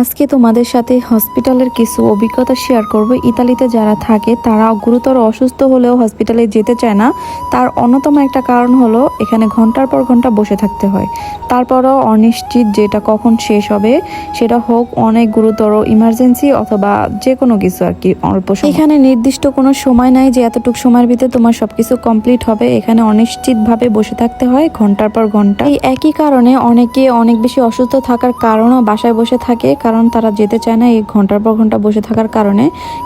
আজকে তোমাদের সাথে হসপিটালের কিছু অভিজ্ঞতা শেয়ার করব। ইতালিতে যারা থাকে তারা গুরুতর অসুস্থ হলেও হসপিটালে যেতে চায় না। তার অন্যতম একটা কারণ হলো এখানে ঘণ্টার পর ঘণ্টা বসে থাকতে হয়। তারপরও অনিশ্চিত যেটা কখন শেষ হবে সেটা হোক অনেক গুরুতর ইমার্জেন্সি অথবা যে কোনো কিছু আর কি অল্প এখানে নির্দিষ্ট কোনো সময় নাই যে এতটুকু সময়ের ভিতরে তোমার সবকিছু কমপ্লিট হবে। এখানে অনিশ্চিতভাবে বসে থাকতে হয় ঘণ্টার পর ঘণ্টা। এই একই কারণে অনেকে অনেক বেশি অসুস্থ থাকার কারণও বাসায় বসে থাকে। কারণ তারা যেতে চায় না, এই ঘণ্টার পর ঘণ্টা বসে থাকার কারণে।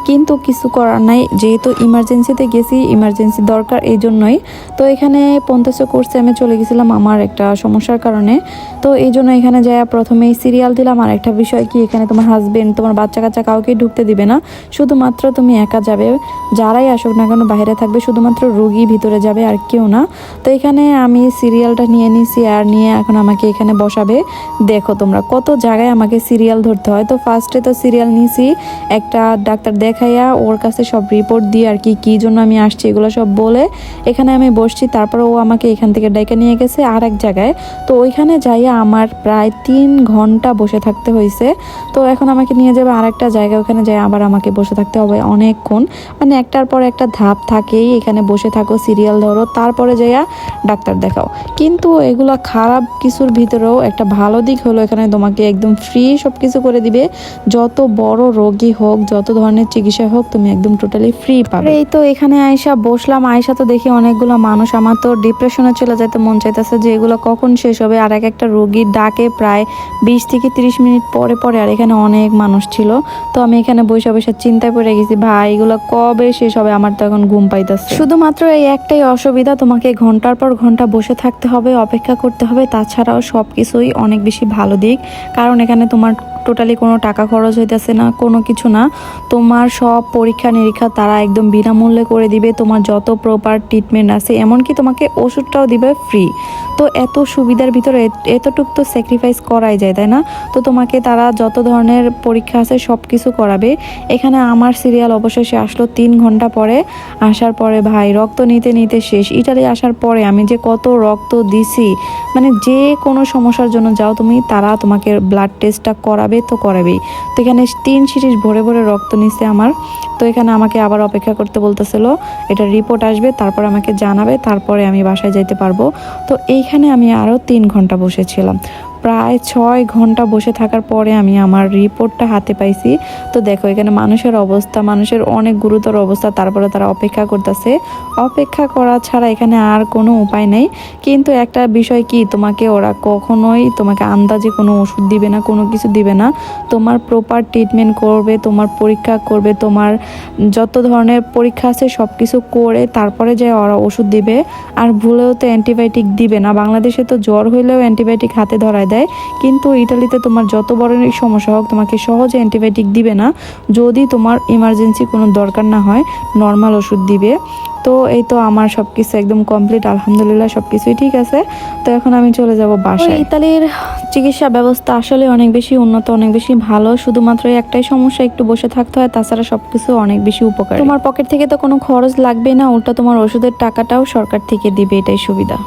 কিন্তু কিছু করার নাই, যেহেতু ইমার্জেন্সিতে গেছি ইমার্জেন্সি দরকার এই জন্যই। তো এখানে পঞ্চাশ কোর্সে আমি চলে গেছিলাম আমার একটা সমস্যার কারণে। তো এই জন্য এখানে যাই প্রথমেই সিরিয়াল দিলাম। আর একটা বিষয় কি, এখানে তোমার হাজবেন্ড তোমার বাচ্চা কাচ্চা কাউকেই ঢুকতে দিবে না। শুধুমাত্র তুমি একা যাবে, যারাই আসুক না কেন বাইরে থাকবে, শুধুমাত্র রুগী ভিতরে যাবে আর কেউ না। তো এখানে আমি সিরিয়ালটা নিয়ে নিছি, আর নিয়ে এখন আমাকে এখানে বসাবে। দেখো তোমরা, কত জায়গায় আমাকে সিরিয়াল ধরতে হয়। তো ফার্স্টে তো সিরিয়াল নিয়েছি একটা ডাক্তার দেখাইয়া ওর কাছে সব রিপোর্ট দিয়ে আর কি, কী জন্য আমি আসছি এগুলো সব বলে এখানে আমি বসছি, তারপর ও আমাকে এখান থেকে ডেকে নিয়ে গেছে আর এক জায়গায়। তো ওইখানে যাইয়া আমার প্রায় তিন ঘণ্টা বসে থাকতে হয়েছে তো এখন আমাকে নিয়ে যাবে আর একটা জায়গায়, ওখানে যাই আবার আমাকে বসে থাকতে হবে অনেকক্ষণ। মানে একটার পর একটা ধাপ থাকেই এখানে বসে থাকো সিরিয়াল ধরো, তারপরে যাইয়া ডাক্তার দেখাও। কিন্তু এগুলো খারাপ কিছুর ভিতরেও একটা ভালো দিক হলো এখানে তোমাকে একদম ফ্রি সব কিছু করে দিবে। যত বড় রোগী হোক, যত ধরনের চিকিৎসা হোক, তুমি একদম টোটালি ফ্রি পাবে। এই তো এখানে আয়সা বসলাম। আয়সা তো দেখি অনেকগুলো মানুষ। আমার তো ডিপ্রেশনে চলে যেতে মন চাইতেছে যে এগুলো কখন শেষ হবে। আর এক একটা রোগীর ডাকে প্রায় বিশ থেকে তিরিশ মিনিট পরে পরে আর এখানে অনেক মানুষ ছিল। তো আমি এখানে বসে বসে চিন্তায় পড়ে গেছি, ভাই, এগুলো কবে শেষ হবে? আমার তো এখন ঘুম পাইতেছে। শুধুমাত্র এই একটাই অসুবিধা, তোমাকে ঘণ্টার পর ঘণ্টা বসে থাকতে হবে, অপেক্ষা করতে হবে। তাছাড়াও সব কিছুই অনেক বেশি ভালো দিক। কারণ এখানে তোমার টোটালি কোনো টাকা খরচ হইতেছে না, কোনো কিছু না। তোমার সব পরীক্ষা নিরীক্ষা তারা একদম বিনামূল্যে করে দিবে, তোমার যত প্রপার ট্রিটমেন্ট আছে, এমনকি তোমাকে ওষুধটাও দিবে ফ্রি তো এত সুবিধার ভিতরে এত- এতটুক তো স্যাক্রিফাইস করাই যায়, তাই না? তো তোমাকে তারা যত ধরনের পরীক্ষা আছে সব কিছু করাবে। এখানে আমার সিরিয়াল অবশেষে আসলো তিন ঘণ্টা পরে। আসার পরে, ভাই, রক্ত নিতে নিতে শেষ। ইটালি আসার পরে আমি যে কত রক্ত দিছি মানে যে কোনো সমস্যার জন্য যাও তুমি, তারা তোমাকে ব্লাড টেস্টটা করাবে তো করাবেই। তো এখানে তিন সিরিজ ভরে ভরে রক্ত নিছে আমার। তো এখানে আমাকে আবার অপেক্ষা করতে বলতেছিল, এটা রিপোর্ট আসবে, তারপর আমাকে জানাবে, তারপরে আমি বাসায় যেতে পারব। তো এইখানে আমি আরও তিন ঘণ্টা বসেছিলাম। প্রায় ছয় ঘণ্টা বসে থাকার পরে আমি আমার রিপোর্টটা হাতে পাইছি। তো দেখো, এখানে মানুষের অবস্থা, মানুষের অনেক গুরুতর অবস্থা, তারপরে তারা অপেক্ষা করতেছে। অপেক্ষা করা ছাড়া এখানে আর কোনো উপায় নেই। কিন্তু একটা বিষয় কি, তোমাকে ওরা কখনোই তোমাকে আন্দাজে কোনো ওষুধ দিবে না, কোনো কিছু দিবে না। তোমার প্রপার ট্রিটমেন্ট করবে, তোমার পরীক্ষা করবে, তোমার যত ধরনের পরীক্ষা আছে সব কিছু করে তারপরে যে ওরা ওষুধ দিবে। আর ভুলেও তো অ্যান্টিবায়োটিক দিবে না। বাংলাদেশে তো জ্বর হইলেও অ্যান্টিবায়োটিক হাতে ধরায় দেয়। কিন্তু ইটালিতে তোমার যত বড়ই সমস্যা হোক তোমাকে সহজে অ্যান্টিবায়োটিক দিবে না। যদি তোমার ইমার্জেন্সি কোনো দরকার না হয় নর্মাল ওষুধ দিবে। তো এই তো আমার সব কিছু একদম কমপ্লিট আলহামদুলিল্লাহ সব কিছুই ঠিক আছে। তো এখন আমি চলে যাব বাসায়। ইতালির চিকিৎসা ব্যবস্থা আসলে অনেক বেশি উন্নত অনেক বেশি ভালো। শুধুমাত্র একটাই সমস্যা একটু বসে থাকতে হয় তাছাড়া সবকিছু অনেক বেশি উপকার। তোমার পকেট থেকে তো কোনো খরচ লাগবে না উল্টা তোমার ওষুধের টাকাটাও সরকার থেকে দিবে এটাই সুবিধা।